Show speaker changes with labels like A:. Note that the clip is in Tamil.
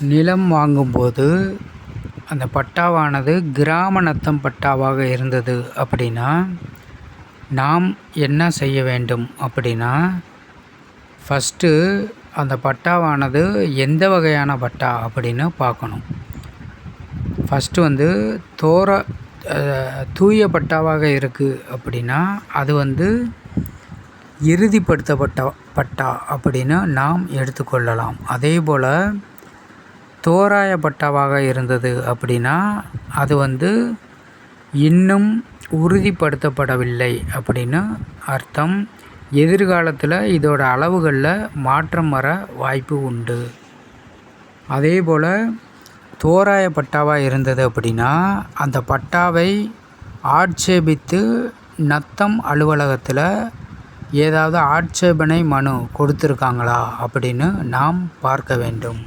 A: நிலம் வாங்கும்போது அந்த பட்டாவானது கிராம நத்தம் பட்டாவாக இருந்தது அப்படின்னா நாம் என்ன செய்ய வேண்டும் அப்படின்னா ஃபஸ்ட்டு அந்த பட்டாவானது எந்த வகையான பட்டா அப்படின்னு பார்க்கணும். ஃபஸ்ட்டு வந்து தோர தூய பட்டாவாக இருக்குது அப்படின்னா அது வந்து இறுதிப்படுத்தப்பட்ட பட்டா அப்படின்னு நாம் எடுத்துக்கொள்ளலாம். அதே போல் தோராய பட்டாவாக இருந்தது அப்படின்னா அது வந்து இன்னும் உறுதிப்படுத்தப்படவில்லை அப்படின்னு அர்த்தம். எதிர்காலத்தில் இதோட அளவுகளில் மாற்றம் வர வாய்ப்பு உண்டு. அதே போல் தோராய பட்டாவாக இருந்தது அப்படின்னா அந்த பட்டாவை ஆட்சேபித்து நத்தம் அலுவலகத்தில் ஏதாவது ஆட்சேபனை மனு கொடுத்துருக்காங்களா அப்படின்னு நாம் பார்க்க வேண்டும்.